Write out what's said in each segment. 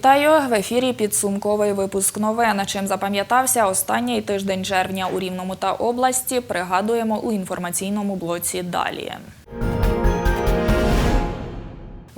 Вітаю в ефірі. Підсумковий випуск новин. Чим запам'ятався останній тиждень червня у Рівному та області. Пригадуємо у інформаційному блоці. Далі.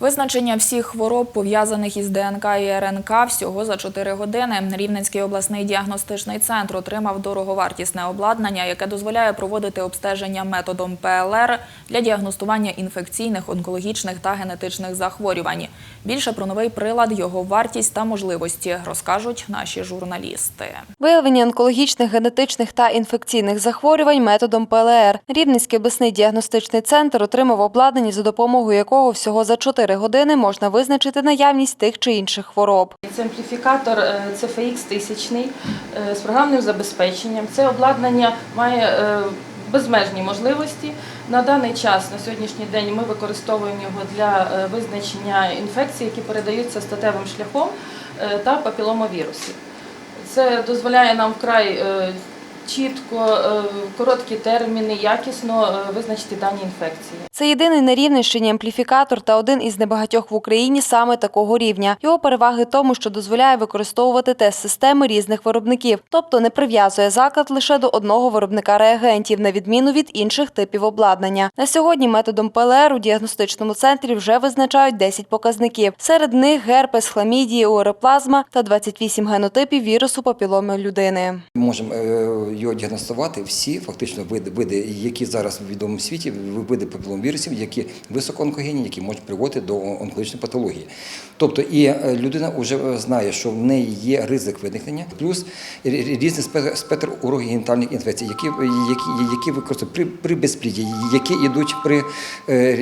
Визначення всіх хвороб, пов'язаних із ДНК і РНК, всього за 4 години. Рівненський обласний діагностичний центр отримав дороговартісне обладнання, яке дозволяє проводити обстеження методом ПЛР для діагностування інфекційних, онкологічних та генетичних захворювань. Більше про новий прилад, його вартість та можливості розкажуть наші журналісти. Виявлення онкологічних, генетичних та інфекційних захворювань методом ПЛР. Рівненський обласний діагностичний центр отримав обладнання, за допомогою якого всього за 4 години можна визначити наявність тих чи інших хвороб. Це ампліфікатор е, CFX 1000 е, з програмним забезпеченням. Це обладнання має е, безмежні можливості. На даний час, на сьогоднішній день, ми використовуємо його для е, визначення інфекцій, які передаються статевим шляхом е, та папіломовірусів. Це дозволяє нам вкрай е, чітко, е, короткі терміни, якісно е, визначити дані інфекції. Це єдиний на Рівненщині ампліфікатор та один із небагатьох в Україні саме такого рівня. Його переваги тому, що дозволяє використовувати тест-системи різних виробників, тобто не прив'язує заклад лише до одного виробника реагентів, на відміну від інших типів обладнання. На сьогодні методом ПЛР у діагностичному центрі вже визначають 10 показників. Серед них герпес, хламідії, уреплазма та 28 генотипів вірусу папіломи людини. Можемо е, його діагностувати всі фактично види, види, які зараз в відомому світі, види папіломвірусів, які високоонкогенні, які можуть приводити до онкологічної патології. Тобто і е, людина вже знає, що в неї є ризик виникнення, плюс різний спе- спектр урогенітальних інфекцій, які, які, які використовують при, при безпліді, які йдуть при е,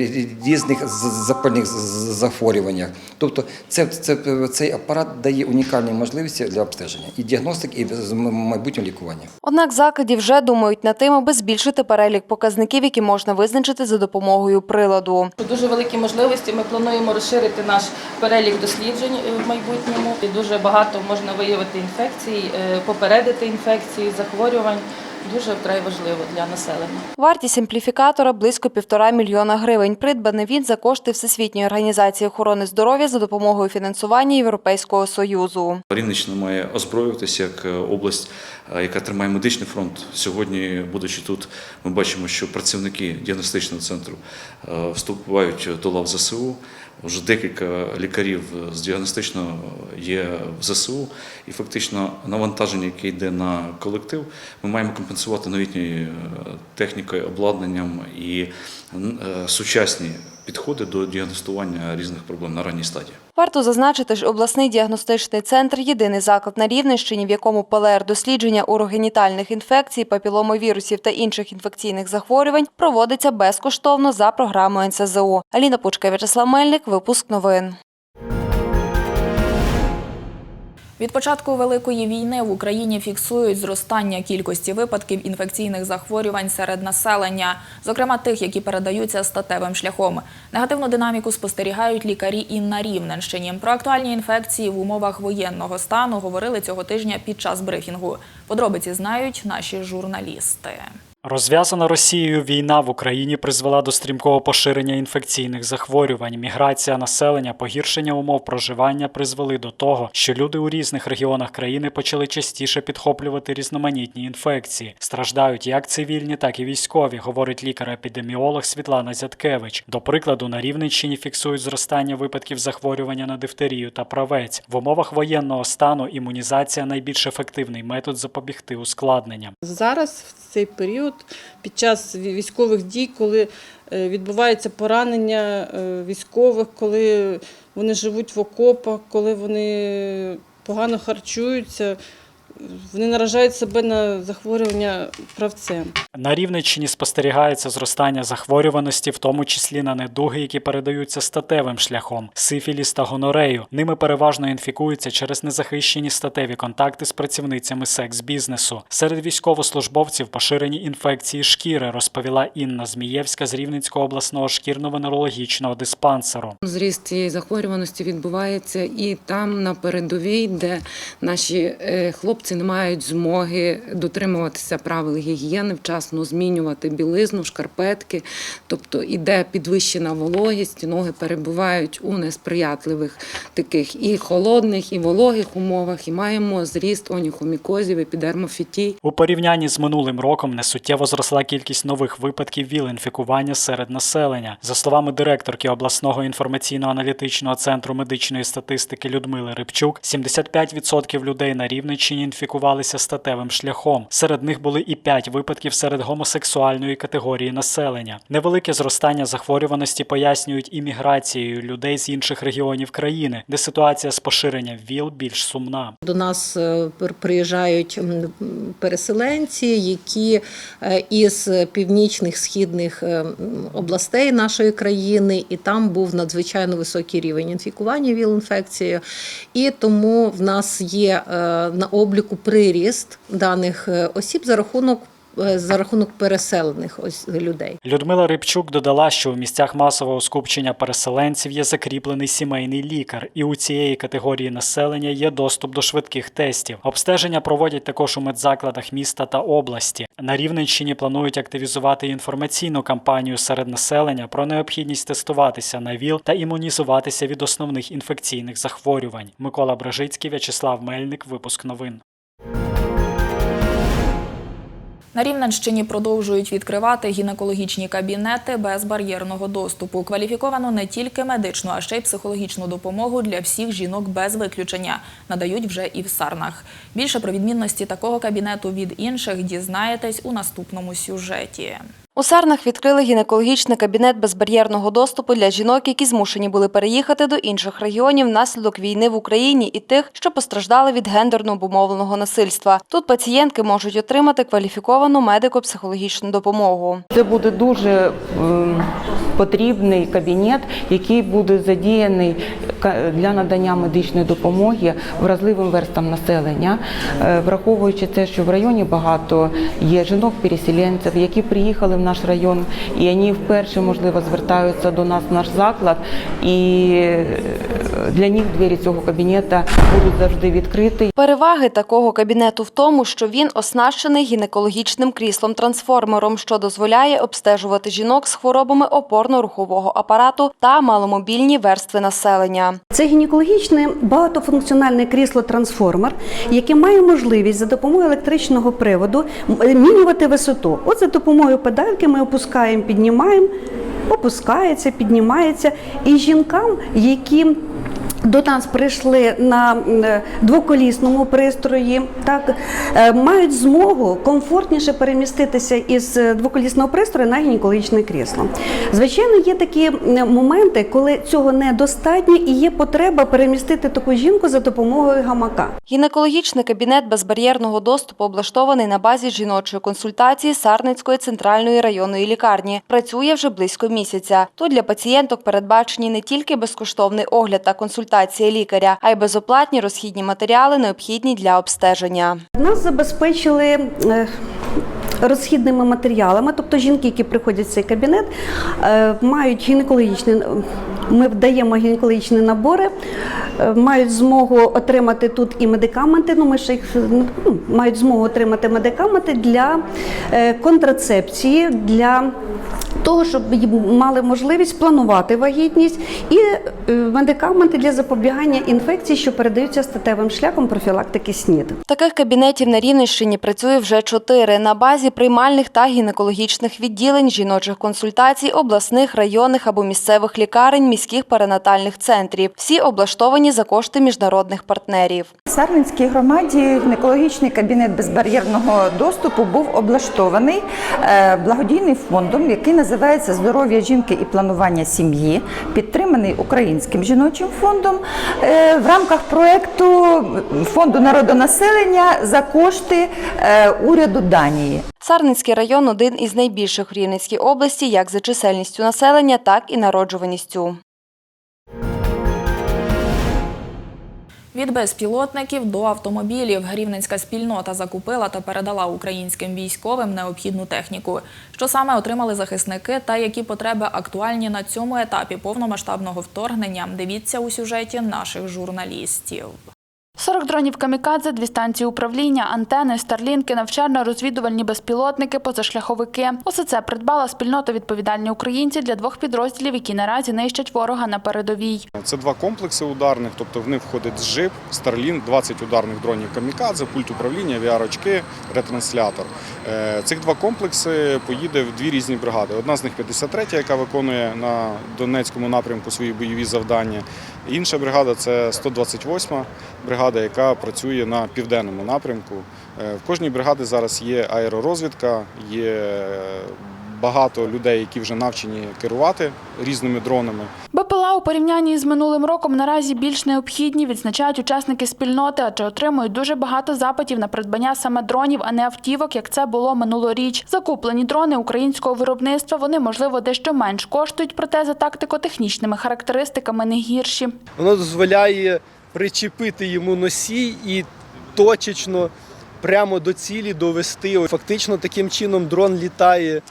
різних запальних захворюваннях. Тобто це, це, цей апарат дає унікальні можливості для обстеження і діагностики, і майбутнього лікування. Однак закладі вже думають над тим, аби збільшити перелік показників, які можна визначити за допомогою приладу. Дуже великі можливості. Ми плануємо розширити наш перелік досліджень е, в майбутньому. Дуже багато можна виявити інфекцій, е, попередити інфекції, захворювань. Дуже вкрай важливо для населення. Вартість ампліфікатора близько півтора мільйона гривень. Придбаний він за кошти Всесвітньої організації охорони здоров'я за допомогою фінансування Європейського союзу. Рівненщина має озброюватися як е, область, е, яка тримає медичний фронт. Сьогодні, будучи тут, ми бачимо, що працівники діагностичного центру е, вступають до лав ЗСУ. Вже декілька лікарів з діагностичного є в ЗСУ, і фактично навантаження, яке йде на колектив, ми маємо компенсувати новітньою е, технікою, обладнанням і е, сучасні підходи до діагностування різних проблем на ранній стадії. Варто зазначити, що обласний діагностичний центр єдиний заклад на Рівненщині, в якому ПЛР дослідження урогенітальних інфекцій, папіломовірусів та інших інфекційних захворювань проводиться безкоштовно за програмою НСЗУ. Аліна Пучка, В'ячеслав Мельник, випуск новин. Від початку великої війни в Україні фіксують зростання кількості випадків інфекційних захворювань серед населення, зокрема тих, які передаються статевим шляхом. Негативну динаміку спостерігають лікарі і на Рівненщині. Про актуальні інфекції в умовах воєнного стану говорили цього тижня під час брифінгу. Подробиці знають наші журналісти. Розв'язана Росією війна в Україні призвела до стрімкого поширення інфекційних захворювань. Міграція населення, погіршення умов проживання призвели до того, що люди у різних регіонах країни почали частіше підхоплювати різноманітні інфекції. Страждають як цивільні, так і військові, говорить лікар-епідеміолог Світлана Зяткевич. До прикладу, на Рівненщині фіксують зростання випадків захворювання на дифтерію та правець. В умовах воєнного стану імунізація найбільш ефективний метод запобігти ускладненням. Зараз в цей період, під час військових дій, коли е, відбувається поранення е, військових, коли вони живуть в окопах, коли вони погано харчуються, вони наражають себе на захворювання правцем. На Рівненщині спостерігається зростання захворюваності, в тому числі на недуги, які передаються статевим шляхом, сифіліс та гонорею. Ними переважно інфікуються через незахищені статеві контакти з працівницями секс-бізнесу. Серед військовослужбовців поширені інфекції шкіри, розповіла Інна Змієвська з Рівненського обласного шкірно-венерологічного диспансеру. Зріст цієї захворюваності відбувається і там на передовій, де наші е, хлопці хлопці не мають змоги дотримуватися правил гігієни, вчасно змінювати білизну, шкарпетки. Тобто іде підвищена вологість, ноги перебувають у несприятливих таких і холодних, і вологих умовах, і маємо зріст оніхомікозів, епідермофітій. У порівнянні з минулим роком несуттєво зросла кількість нових випадків ВІЛ-інфікування серед населення. За словами директорки обласного інформаційно-аналітичного центру медичної статистики Людмили Рибчук, 75% людей на Рівненщині інфікувалися статевим шляхом. Серед них були і 5 випадків серед гомосексуальної категорії населення. Невелике зростання захворюваності пояснюють імміграцією людей з інших регіонів країни, де ситуація з поширенням ВІЛ більш сумна. До нас е, приїжджають переселенці, які е, із північних східних е, областей нашої країни, і там був надзвичайно високий рівень інфікування ВІЛ-інфекцією. І тому в нас є на обліку приріст даних е, осіб за рахунок е, за рахунок переселених ось людей. Людмила Рибчук додала, що у місцях масового скупчення переселенців є закріплений сімейний лікар, і у цієї категорії населення є доступ до швидких тестів. Обстеження проводять також у медзакладах міста та області. На Рівненщині планують активізувати інформаційну кампанію серед населення про необхідність тестуватися на ВІЛ та імунізуватися від основних інфекційних захворювань. Микола Брежицький, В'ячеслав Мельник. Випуск новин. На Рівненщині продовжують відкривати гінекологічні кабінети без бар'єрного доступу. Кваліфіковано не тільки медичну, а ще й психологічну допомогу для всіх жінок без виключення надають вже і в Сарнах. Більше про відмінності такого кабінету від інших дізнаєтесь у наступному сюжеті. У Сарнах відкрили гінекологічний кабінет безбар'єрного доступу для жінок, які змушені були переїхати до інших регіонів внаслідок війни в Україні і тих, що постраждали від гендерно обумовленого насильства. Тут пацієнтки можуть отримати кваліфіковану медико-психологічну допомогу. Це буде дуже ем, потрібний кабінет, який буде задіяний ка- для надання медичної допомоги вразливим верстам населення, Е, враховуючи те, що в районі багато є жінок-переселенців, які приїхали в наш район, і вони вперше, можливо, звертаються до нас в наш заклад, і е, для них двері цього кабінету будуть завжди відкриті. Переваги такого кабінету в тому, що він оснащений гінекологічним кріслом-трансформером, що дозволяє обстежувати жінок з хворобами опорно-рухового апарату та маломобільні верстви населення. Це гінекологічне багатофункціональне крісло-трансформер, яке має можливість за допомогою електричного приводу змінювати висоту. От за допомогою педальки ми опускаємо, піднімаємо, опускається, піднімається. І жінкам, які до нас прийшли на двоколісному пристрої, так е, мають змогу комфортніше переміститися із е, двоколісного пристрою на гінекологічне крісло. Звичайно, є такі моменти, коли цього недостатньо і є потреба перемістити таку жінку за допомогою гамака. Гінекологічний кабінет безбар'єрного доступу облаштований на базі жіночої консультації Сарницької центральної районної лікарні. Працює вже близько місяця. Тут для пацієнток передбачені не тільки безкоштовний огляд та консультація лікаря, а й безоплатні розхідні матеріали, необхідні для обстеження. Нас забезпечили е, розхідними матеріалами, тобто жінки, які приходять в цей кабінет, е, мають гінекологічні. Ми вдаємо гінекологічні набори, е, мають змогу отримати тут і медикаменти. Ну ми ще їх ну, мають змогу отримати медикаменти для е, контрацепції, для того, щоб мали можливість планувати вагітність і медикаменти для запобігання інфекцій, що передаються статевим шляхом профілактики СНІД. Таких кабінетів на Рівненщині працює вже чотири на базі приймальних та гінекологічних відділень, жіночих консультацій, обласних, районних або місцевих лікарень, міських перинатальних центрів. Всі облаштовані за кошти міжнародних партнерів. В Сарненській громаді гінекологічний кабінет безбар'єрного доступу був облаштований е, благодійним фондом, який називається Здоров'я жінки і планування сім'ї, підтриманий Українським жіночим фондом е, в рамках проекту фонду народонаселення за кошти е, уряду Данії. Сарницький район один із найбільших в Рівненській області як за чисельністю населення, так і народжуваністю. Від безпілотників до автомобілів рівненська спільнота закупила та передала українським військовим необхідну техніку. Що саме отримали захисники та які потреби актуальні на цьому етапі повномасштабного вторгнення, дивіться у сюжеті наших журналістів. 40 дронів камікадзе, дві станції управління, антени, старлінки, навчально-розвідувальні безпілотники, позашляховики. Усе це придбала спільнота відповідальні українці для двох підрозділів, які наразі нищать ворога на передовій. Це два комплекси ударних, тобто в них входить ЖИП, Starlink, 20 ударних дронів камікадзе, пульт управління, VR-очки, ретранслятор. Е, Цих два комплекси поїде в дві різні бригади. Одна з них 53, яка виконує на Донецькому напрямку свої бойові завдання. Інша бригада це 128 бригада, яка працює на південному напрямку. Е, В кожній бригаді зараз є аеророзвідка, є багато людей, які вже навчені керувати різними дронами. БПЛА у порівнянні з минулим роком наразі більш необхідні, відзначають учасники спільноти, адже отримують дуже багато запитів на придбання саме дронів, а не автівок, як це було минулоріч. Закуплені дрони українського виробництва, вони, можливо, дещо менш коштують, проте за тактико-технічними характеристиками не гірші. Воно дозволяє причепити йому носій і точечно прямо до цілі довести. Фактично таким чином дрон літає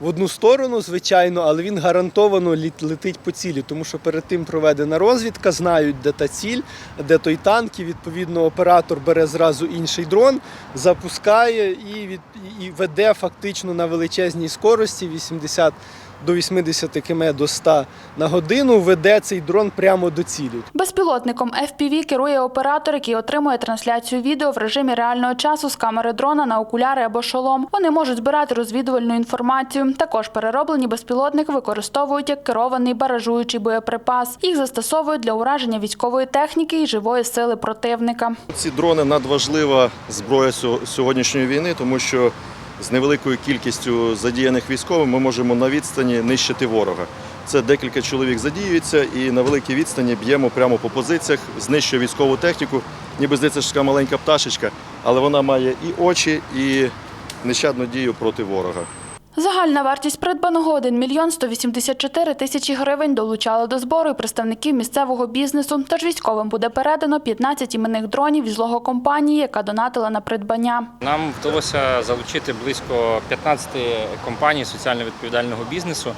в одну сторону, звичайно, але він гарантовано літ- летить по цілі, тому що перед тим проведена розвідка, знають, де та ціль, де той танк, і відповідно оператор бере зразу інший дрон, запускає і, від, і веде фактично на величезній скорості 80 до 80 км до 100 на годину, веде цей дрон прямо до цілі. Безпілотником FPV керує оператор, який отримує трансляцію відео в режимі реального часу з камери дрона на окуляри або шолом. Вони можуть збирати розвідувальну інформацію. Також перероблені безпілотники використовують як керований баражуючий боєприпас. Їх застосовують для ураження військової техніки і живої сили противника. Ці дрони надважлива зброя сьо- сьогоднішньої війни, тому що з невеликою кількістю задіяних військових ми можемо на відстані нищити ворога. Це декілька чоловік задіюється і на великій відстані б'ємо прямо по позиціях, знищує військову техніку. Ніби здається, така маленька пташечка, але вона має і очі, і нещадну дію проти ворога. Загальна вартість придбаного 1 мільйон 184 тисячі гривень долучали до збору і представників місцевого бізнесу. Тож військовим буде передано 15 іменних дронів від злого-компанії, яка донатила на придбання. Нам вдалося залучити близько 15 компаній соціально відповідального бізнесу,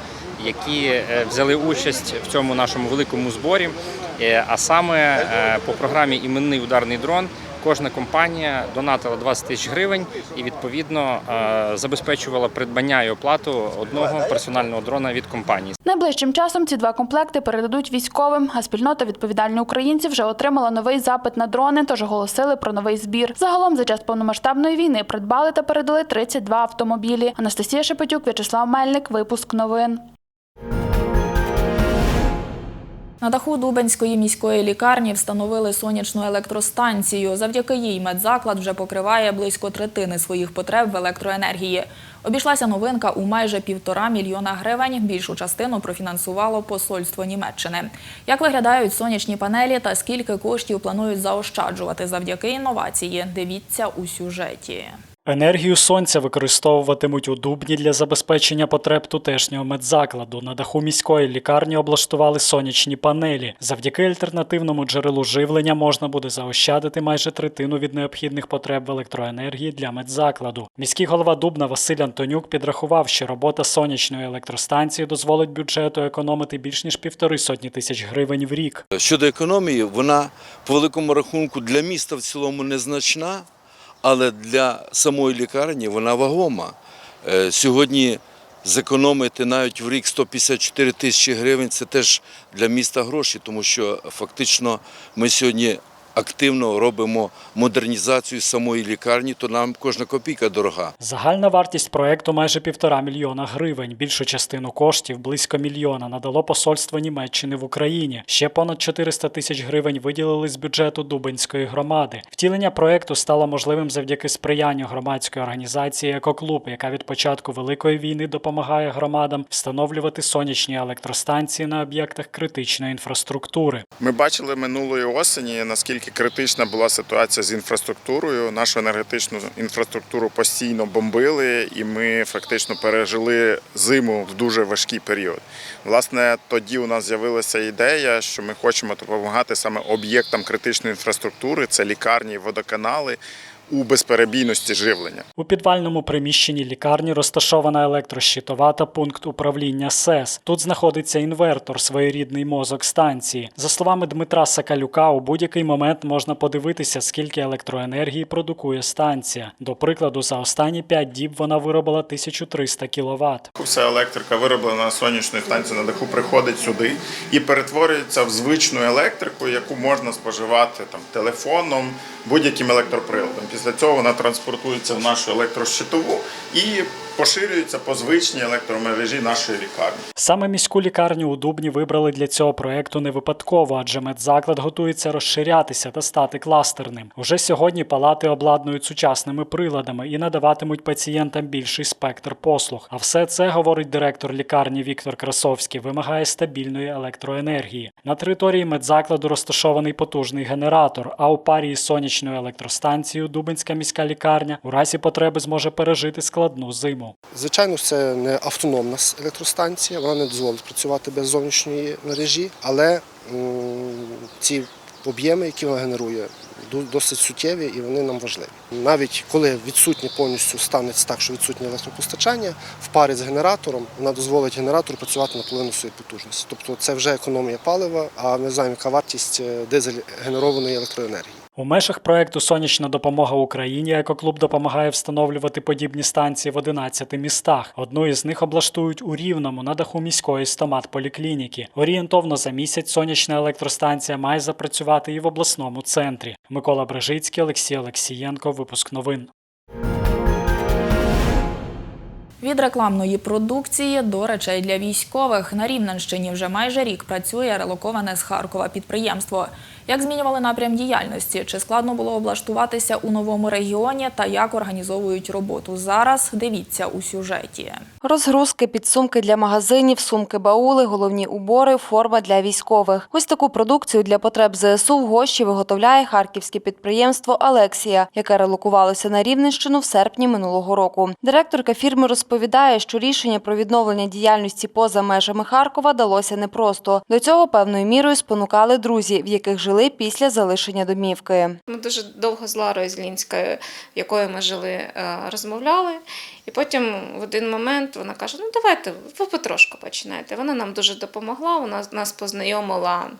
які е, взяли участь в цьому нашому великому зборі. Е, А саме е, по програмі Іменний ударний дрон. Кожна компанія донатила 20 тисяч гривень і відповідно е, забезпечувала придбання і оплату одного персонального дрона від компанії. Найближчим часом ці два комплекти передадуть військовим, а спільнота відповідальні українці вже отримала новий запит на дрони, тож оголосили про новий збір. Загалом за час повномасштабної війни придбали та передали 32 автомобілі. Анастасія Шепетюк, В'ячеслав Мельник. Випуск новин. На даху Дубенської міської лікарні встановили сонячну електростанцію. Завдяки їй медзаклад вже покриває близько третини своїх потреб в електроенергії. Обійшлася новинка у майже півтора мільйона гривень. Більшу частину профінансувало посольство Німеччини. Як виглядають сонячні панелі та скільки коштів планують заощаджувати завдяки інновації? Дивіться у сюжеті. Енергію сонця використовуватимуть у Дубні для забезпечення потреб тутешнього медзакладу. На даху міської лікарні облаштували сонячні панелі. Завдяки альтернативному джерелу живлення можна буде заощадити майже третину від необхідних потреб в електроенергії для медзакладу. Міський голова Дубна Василь Антонюк підрахував, що робота сонячної електростанції дозволить бюджету економити більш ніж півтори сотні тисяч гривень в рік. Щодо економії, вона по великому рахунку для міста в цілому незначна, але для самої лікарні вона вагома. Е, Сьогодні зекономити навіть в рік 154 тисячі гривень це теж для міста гроші, тому що фактично ми сьогодні активно робимо модернізацію самої лікарні, то нам кожна копійка дорога. Загальна вартість проекту майже півтора мільйона гривень. Більшу частину коштів близько мільйона надало посольство Німеччини в Україні. Ще понад 400 тисяч гривень виділили з бюджету Дубинської громади. Втілення проекту стало можливим завдяки сприянню громадської організації Екоклуб, яка від початку великої війни допомагає громадам встановлювати сонячні електростанції на об'єктах критичної інфраструктури. Ми бачили минулої осені, наскільки критична була ситуація з інфраструктурою. Нашу енергетичну інфраструктуру постійно бомбили, і ми фактично пережили зиму в дуже важкий період. Власне, тоді у нас з'явилася ідея, що ми хочемо допомагати саме об'єктам критичної інфраструктури, це лікарні, водоканали. У безперебійності живлення. У підвальному приміщенні лікарні розташована електрощитова та пункт управління СЕС. Тут знаходиться інвертор, своєрідний мозок станції. За словами Дмитра Сакалюка, у будь-який момент можна подивитися, скільки електроенергії продукує станція. До прикладу, за останні 5 діб вона виробила 1300 кВт. Вся електрика, вироблена на сонячній станції на даху, приходить сюди і перетворюється в звичну електрику, яку можна споживати там телефоном, будь-яким електроприладом. Після цього вона транспортується в нашу електрощитову і поширюється по звичній електромережі нашої лікарні. Саме міську лікарню у Дубні вибрали для цього проекту не випадково, адже медзаклад готується розширятися та стати кластерним. Уже сьогодні палати обладнують сучасними приладами і надаватимуть пацієнтам більший спектр послуг. А все це, говорить директор лікарні Віктор Красовський, вимагає стабільної електроенергії. На території медзакладу розташований потужний генератор, а у парі із сонячною електростанцією Дубинська міська лікарня у разі потреби зможе пережити складну зиму. Звичайно, це не автономна електростанція, вона не дозволить працювати без зовнішньої мережі, але ці об'єми, які вона генерує, досить суттєві і вони нам важливі. Навіть коли відсутнє повністю станеться так, що відсутнє електропостачання, в парі з генератором вона дозволить генератору працювати на половину своєї потужності. Тобто це вже економія палива, а ми знаємо, яка вартість е, дизель генерованої електроенергії. У межах проекту Сонячна допомога Україні екоклуб допомагає встановлювати подібні станції в 11 містах. Одну із них облаштують у Рівному на даху міської стомат-поліклініки. Орієнтовно за місяць сонячна електростанція має запрацювати і в обласному центрі. Микола Брежицький, Олексій Олексієнко. Випуск новин. Від рекламної продукції до речей для військових на Рівненщині вже майже рік працює релоковане з Харкова підприємство. Як змінювали напрям діяльності? Чи складно було облаштуватися у новому регіоні та як організовують роботу зараз? Дивіться у сюжеті. Розгрузки, підсумки для магазинів, сумки, баули, головні убори, форма для військових. Ось таку продукцію для потреб ЗСУ в Гощі виготовляє харківське підприємство Алексія, яке релокувалося на Рівненщину в серпні минулого року. Директорка фірми розповідає, що рішення про відновлення діяльності поза межами Харкова далося непросто. До цього певною мірою спонукали друзі, в яких жили після залишення домівки. Ми дуже довго з Ларою Злінською, в якої ми жили, е, розмовляли. І потім в один момент вона каже: ну давайте, ви потрошку починайте. Вона нам дуже допомогла, вона нас познайомила.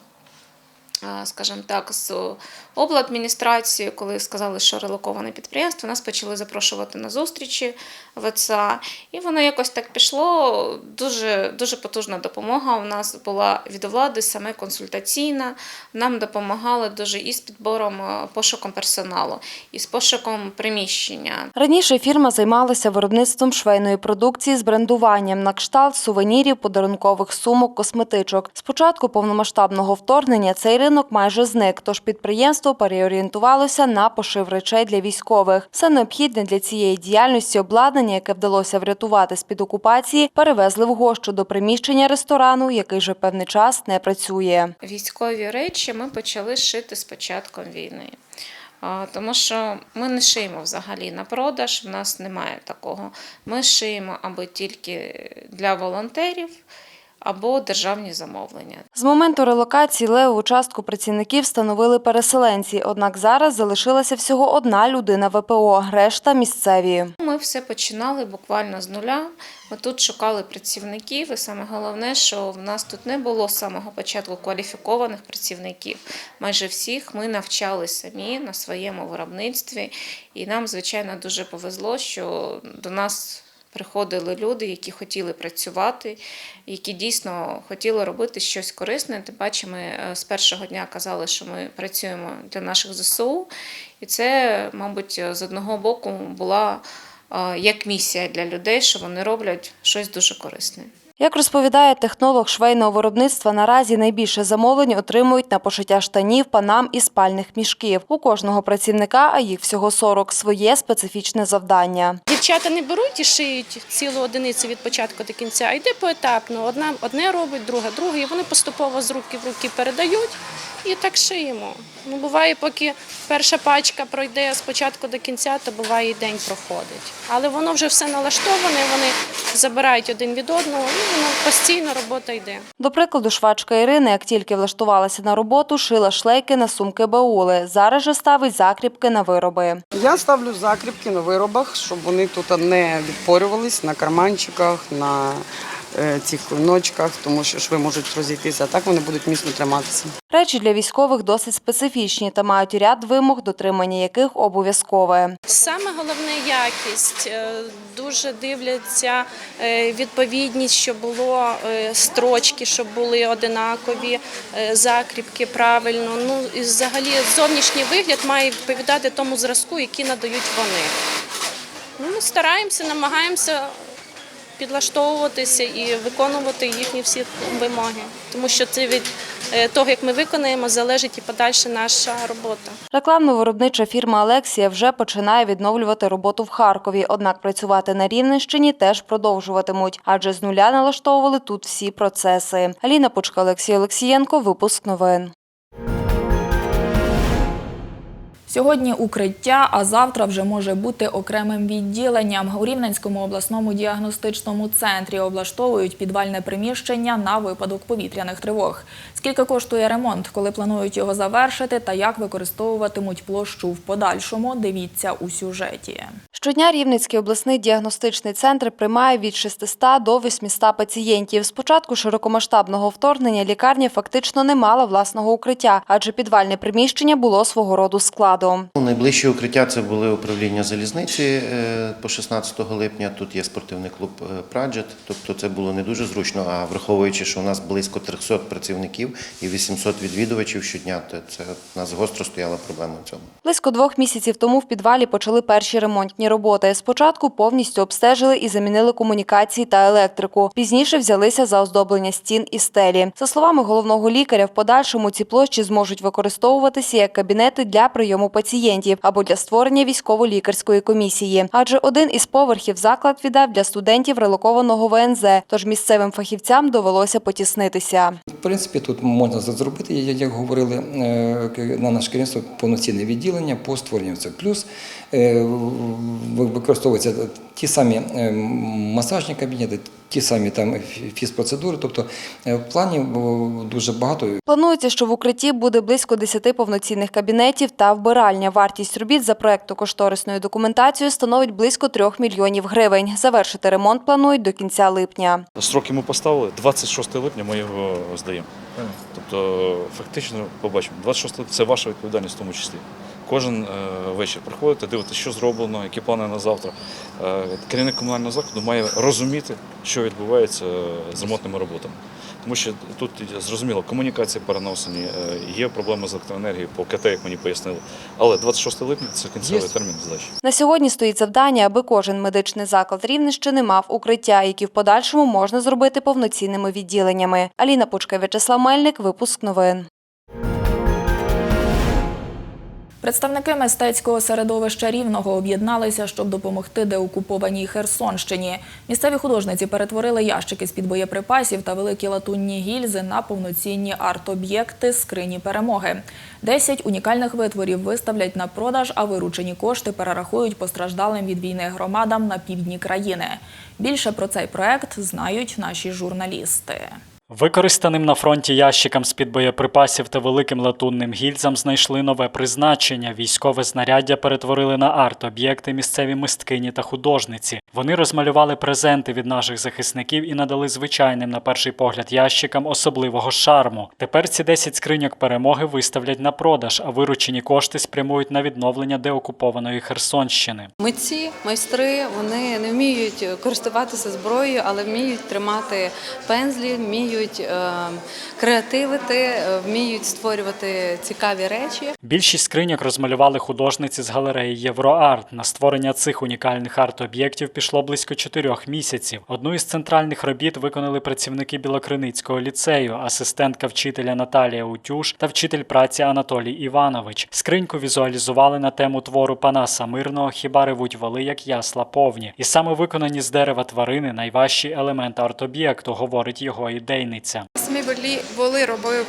Скажімо так, з обладміністрацією, коли сказали, що релоковане підприємство, нас почали запрошувати на зустрічі в ЕЦА. І воно якось так пішло. Дуже, дуже потужна допомога. У нас була від влади саме консультаційна. Нам допомагали дуже і з підбором пошуком персоналу, і з пошуком приміщення. Раніше фірма займалася виробництвом швейної продукції з брендуванням на кшталт сувенірів, подарункових сумок, косметичок. З початку повномасштабного вторгнення цей ринок майже зник, тож підприємство переорієнтувалося на пошив речей для військових. Все необхідне для цієї діяльності обладнання, яке вдалося врятувати з-під окупації, перевезли в гощу до приміщення ресторану, який вже певний час не працює. Військові речі ми почали шити з початком війни. Тому що ми не шиємо взагалі на продаж, в нас немає такого. Ми шиємо або тільки для волонтерів, або державні замовлення. З моменту релокації левову частку працівників становили переселенці, однак зараз залишилася всього одна людина ВПО, решта місцеві. Ми все починали буквально з нуля. Ми тут шукали працівників, і саме головне, що в нас тут не було з самого початку кваліфікованих працівників. Майже всіх ми навчали самі на своєму виробництві, і нам, звичайно, дуже повезло, що до нас. Приходили люди, які хотіли працювати, які дійсно хотіли робити щось корисне. Тим паче, ми е, з першого дня казали, що ми працюємо для наших ЗСУ, і це, мабуть, з одного боку була е, як місія для людей, що вони роблять щось дуже корисне. Як розповідає технолог швейного виробництва, наразі найбільше замовлень отримують на пошиття штанів, панам і спальних мішків. У кожного працівника, а їх всього 40, своє специфічне завдання. Дівчата не беруть і шиють цілу одиницю від початку до кінця, а йде поетапно. Одна одне робить, друга друге, і вони поступово з руки в руки передають. І так шиємо. Ну, буває, поки перша пачка пройде спочатку до кінця, то буває і день проходить. Але воно вже все налаштоване, вони забирають один від одного, і воно постійно робота йде. До прикладу, швачка Ірина, як тільки влаштувалася на роботу, шила шлейки на сумки баули. Зараз же ставить закріпки на вироби. Я ставлю закріпки на виробах, щоб вони тут не відпорювались на карманчиках, на цих клиночках, тому що шви можуть розійтися, а так вони будуть міцно триматися. Речі для військових досить специфічні та мають ряд вимог, дотримання яких обов'язкове. Саме головне якість. Е, Дуже дивляться е, відповідність, щоб було е, строчки, щоб були одинакові, е, закріпки правильно. Ну і взагалі зовнішній вигляд має відповідати тому зразку, який надають вони. Ну, ми стараємося, намагаємося підлаштовуватися і виконувати їхні всі вимоги, тому що це від е, того, як ми виконаємо, залежить і подальша наша робота. Рекламно-виробнича фірма Алексія вже починає відновлювати роботу в Харкові. Однак працювати на Рівненщині теж продовжуватимуть, адже з нуля налаштовували тут всі процеси. Аліна Пучка, Олексій Олексієнко. Випуск новин. Сьогодні укриття, а завтра вже може бути окремим відділенням. У Рівненському обласному діагностичному центрі облаштовують підвальне приміщення на випадок повітряних тривог. Скільки коштує ремонт, коли планують його завершити та як використовуватимуть площу в подальшому, дивіться у сюжеті. Щодня Рівненський обласний діагностичний центр приймає від 600 до 800 пацієнтів. З початку широкомасштабного вторгнення лікарня фактично не мала власного укриття, адже підвальне приміщення було свого роду складом. Найближче укриття це були управління залізниці е, по 16 липня. Тут є спортивний клуб е, Праджет. Тобто це було не дуже зручно. А враховуючи, що у нас близько 300 працівників і 800 відвідувачів щодня, то це у нас гостро стояла проблема в цьому. Близько двох місяців тому в підвалі почали перші ремонтні роботи. Спочатку повністю обстежили і замінили комунікації та електрику. Пізніше взялися за оздоблення стін і стелі. За словами головного лікаря, в подальшому ці площі зможуть використовуватися як кабінети для прийому пацієнтів або для створення військово-лікарської комісії. Адже один із поверхів заклад віддав для студентів релокованого ВНЗ, тож місцевим фахівцям довелося потіснитися. В принципі, тут можна зробити, як говорили е, на наше керівництво, повноцінне відділення по створенню це. Плюс використовуються ті самі е, масажні кабінети, ті самі там фізпроцедури. Тобто е, в плані о, дуже багато. Планується, що в укритті буде близько 10 повноцінних кабінетів та вбиральня. Вартість робіт за проектно-кошторисною документацією становить близько 3 мільйонів гривень. Завершити ремонт планують до кінця липня. Строки ми поставили, 26 липня ми його здаємо. Тобто, фактично, побачимо, 26 липня це ваша відповідальність в тому числі. Кожен е, вечір приходите, дивитися, що зроблено, які плани на завтра. Е, Керівник комунального закладу має розуміти, що відбувається з ремонтними роботами. Тому що тут зрозуміло, комунікації переносені, е, є проблеми з електроенергією по КТ, як мені пояснили. Але 26 липня це кінцевий термін здачі. На сьогодні стоїть завдання, аби кожен медичний заклад Рівненщини мав укриття, які в подальшому можна зробити повноцінними відділеннями. Аліна Пучка, В'ячеслав Мельник, випуск новин. Представники мистецького середовища Рівного об'єдналися, щоб допомогти деокупованій Херсонщині. Місцеві художниці перетворили ящики з-під боєприпасів та великі латунні гільзи на повноцінні арт-об'єкти скрині перемоги. Десять унікальних витворів виставлять на продаж, а виручені кошти перерахують постраждалим від війни громадам на півдні країни. Більше про цей проект знають наші журналісти. Використаним на фронті ящикам з-під боєприпасів та великим латунним гільзам знайшли нове призначення. Військове знаряддя перетворили на арт-об'єкти місцеві мисткині та художниці. Вони розмалювали презенти від наших захисників і надали звичайним на перший погляд ящикам особливого шарму. Тепер ці 10 скриньок перемоги виставлять на продаж, а виручені кошти спрямують на відновлення деокупованої Херсонщини. Митці, майстри, вони не вміють користуватися зброєю, але вміють тримати пензлі, вміють е, креативити, е, вміють створювати цікаві речі. Більшість скриньок розмалювали художниці з галереї Євроарт. На створення цих унікальних арт-об'єктів пішло близько чотирьох місяців. Одну із центральних робіт виконали працівники Білокриницького ліцею, асистентка вчителя Наталія Утюш та вчитель праці Анатолій Іванович. Скриньку візуалізували на тему твору Панаса Мирного Хіба ревуть воли, як ясла повні. І саме виконані з дерева тварини найважчий елемент арт-об'єкту, говорить його ідейниця. Самі волі- робив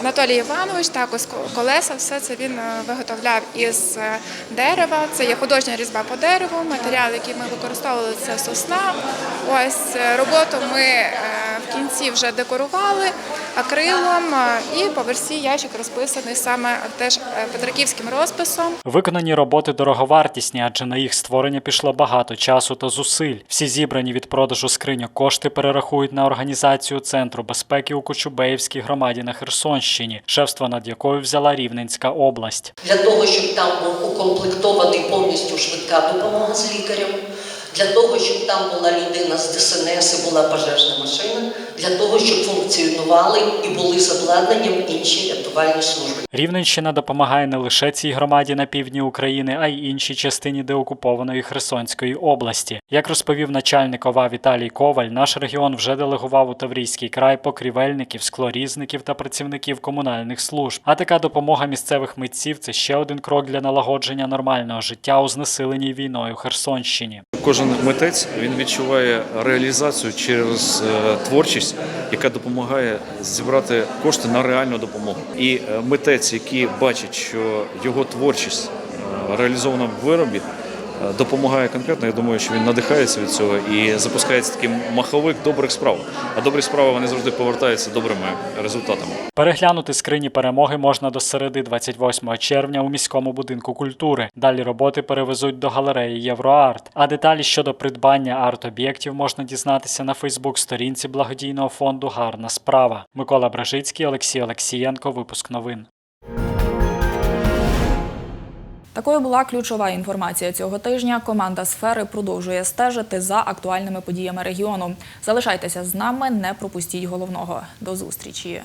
Анатолій Іванович, також колеса, все це він е, виготовляв із е, дерева. Це є художня різьба по дереву. Матеріал, який ми використовували, це сосна. Ось е, роботу ми в кінці вже декорували акрилом, і по версії ящик розписаний саме теж петриківським розписом. Виконані роботи дороговартісні, адже на їх створення пішло багато часу та зусиль. Всі зібрані від продажу скриньок кошти перерахують на організацію Центру безпеки у Кочубеївській громаді на Херсонщині, шефство над якою взяла Рівненська область. для того, щоб там був укомплектований повністю швидка допомога з лікарем, для того, щоб там була людина з ДСНС і була пожежна машина, для того, щоб функціонували і були з обладнанням інші рятувальні служби. Рівненщина допомагає не лише цій громаді на півдні України, а й іншій частині деокупованої Херсонської області. Як розповів начальник ОВА Віталій Коваль, наш регіон вже делегував у Таврійський край покрівельників, склорізників та працівників комунальних служб. А така допомога місцевих митців це ще один крок для налагодження нормального життя у знесиленій війною Херсонщині. Кожен митець він відчуває реалізацію через е, творчість, яка допомагає зібрати кошти на реальну допомогу. І е, митець, який бачить, що його творчість е, реалізована в виробі, допомагає конкретно. Я думаю, що він надихається від цього і запускається такий маховик добрих справ. А добрі справи вони завжди повертаються добрими результатами. Переглянути скрині перемоги можна до середи 28 червня у міському будинку культури. Далі роботи перевезуть до галереї Євроарт. А деталі щодо придбання арт-об'єктів можна дізнатися на Фейсбук-сторінці благодійного фонду Гарна справа. Микола Бражицький, Олексій Олексієнко. Випуск новин. Такою була ключова інформація цього тижня. Команда сфери продовжує стежити за актуальними подіями регіону. Залишайтеся з нами, не пропустіть головного. До зустрічі.